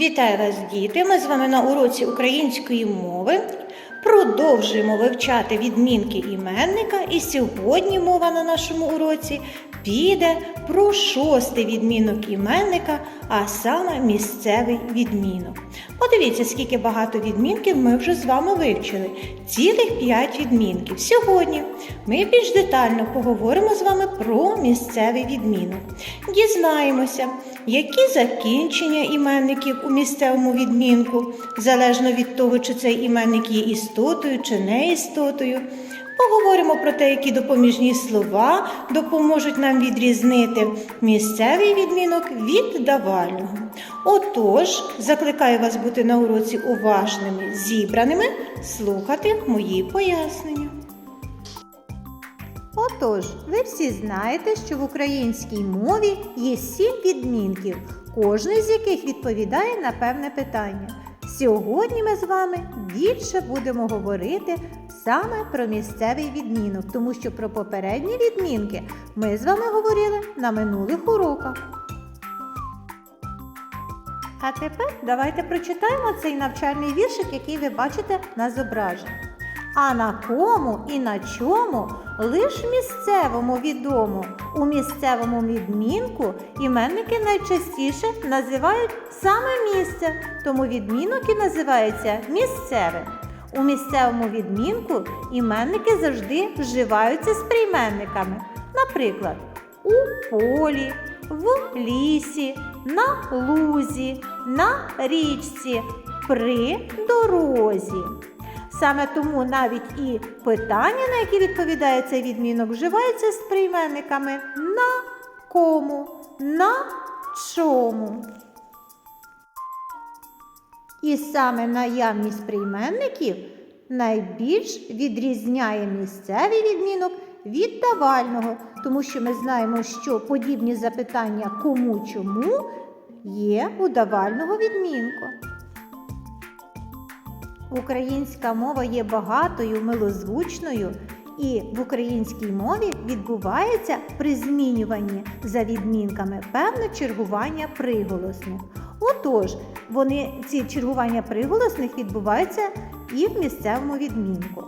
Вітаю вас, діти! Ми з вами на уроці української мови. Продовжуємо вивчати відмінки іменника, і сьогодні мова на нашому уроці піде про шостий відмінок іменника, а саме місцевий відмінок. Подивіться, скільки багато відмінків ми вже з вами вивчили. Цілих п'ять відмінків. Сьогодні ми більш детально поговоримо з вами про місцевий відмінок. Дізнаємося, які закінчення іменників у місцевому відмінку, залежно від того, чи цей іменник є істотою чи не істотою. Поговоримо про те, які допоміжні слова допоможуть нам відрізнити місцевий відмінок від давального. Отож, закликаю вас бути на уроці уважними, зібраними, слухати мої пояснення. Отож, ви всі знаєте, що в українській мові є сім відмінків, кожний з яких відповідає на певне питання. Сьогодні ми з вами більше будемо говорити саме про місцевий відмінок, тому що про попередні відмінки ми з вами говорили на минулих уроках. А тепер давайте прочитаємо цей навчальний віршик, який ви бачите на зображенні. А на кому і на чому лиш місцевому відомо. У місцевому відмінку іменники найчастіше називають саме місце, тому відмінок і називається місцевим. У місцевому відмінку іменники завжди вживаються з прийменниками. Наприклад, у полі, в лісі, на лузі, на річці, при дорозі. Саме тому навіть і питання, на які відповідає цей відмінок, вживаються з прийменниками на кому, на чому. І саме наявність прийменників найбільш відрізняє місцевий відмінок від давального, тому що ми знаємо, що подібні запитання кому чому є у давального відмінку. Українська мова є багатою, милозвучною, і в українській мові відбувається при змінюванні за відмінками певне чергування приголосних. Отож, вони ці чергування приголосних відбуваються і в місцевому відмінку.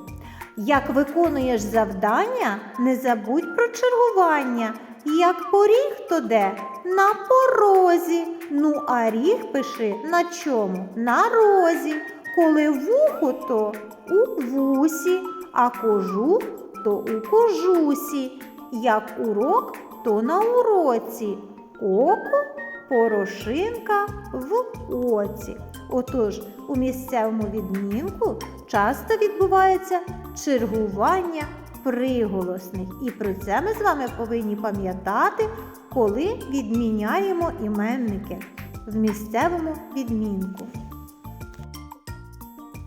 Як виконуєш завдання, не забудь про чергування. Як поріг, то де? На порозі. Ну, а ріг пиши на чому? На розі. Коли вухо, то у вусі, а кожух то у кожусі. Як урок, то на уроці. Око порошинка в оці. Отож, у місцевому відмінку часто відбувається чергування приголосних. І про це ми з вами повинні пам'ятати, коли відміняємо іменники в місцевому відмінку.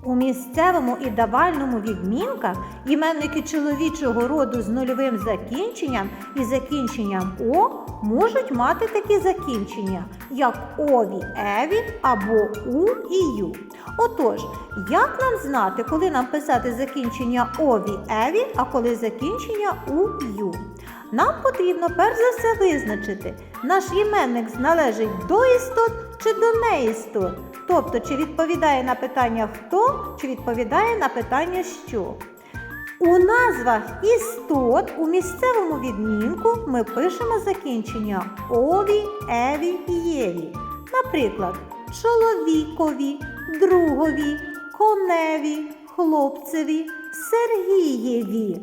У місцевому і давальному відмінках іменники чоловічого роду з нульовим закінченням і закінченням О можуть мати такі закінчення, як ові, еві або у і ю. Отож, як нам знати, коли нам писати закінчення ові, еві, а коли закінчення у ю? Нам потрібно перш за все визначити, наш іменник належить до істот чи до неістот. Тобто, чи відповідає на питання хто, чи відповідає на питання що. У назвах істот у місцевому відмінку ми пишемо закінчення ові, еві, і єві. Наприклад, чоловікові, другові, коневі, хлопцеві, Сергієві.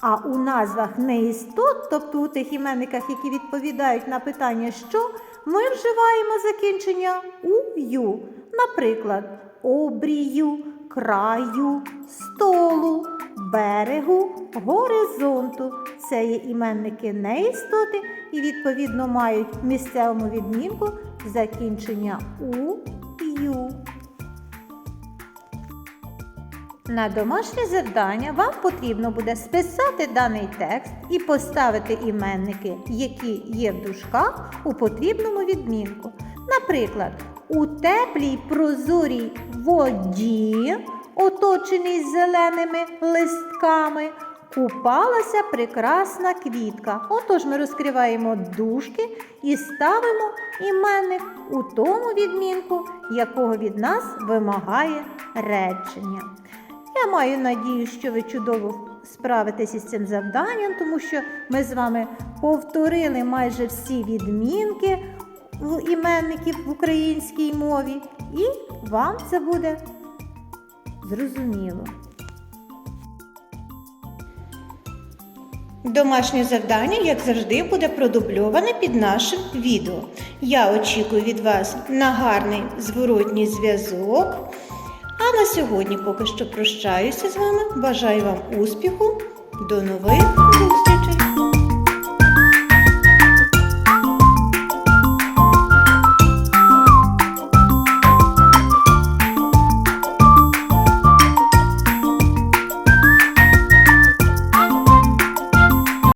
А у назвах неістот, тобто у тих іменниках, які відповідають на питання що, ми вживаємо закінчення у ю. Наприклад, обрію, краю, столу, берегу, горизонту. Це є іменники неістоти і відповідно мають місцевому відмінку закінчення у ю. На домашнє завдання вам потрібно буде списати даний текст і поставити іменники, які є в дужках у потрібному відмінку. Наприклад, у теплій прозорій воді, оточеній зеленими листками, купалася прекрасна квітка. Отож ми розкриваємо дужки і ставимо іменник у тому відмінку, якого від нас вимагає речення. Я маю надію, що ви чудово справитесь із цим завданням, тому що ми з вами повторили майже всі відмінки іменників в українській мові, і вам це буде зрозуміло. Домашнє завдання, як завжди, буде продубльоване під нашим відео. Я очікую від вас на гарний зворотній зв'язок. На сьогодні поки що прощаюся з вами. Бажаю вам успіху. До нових зустрічей!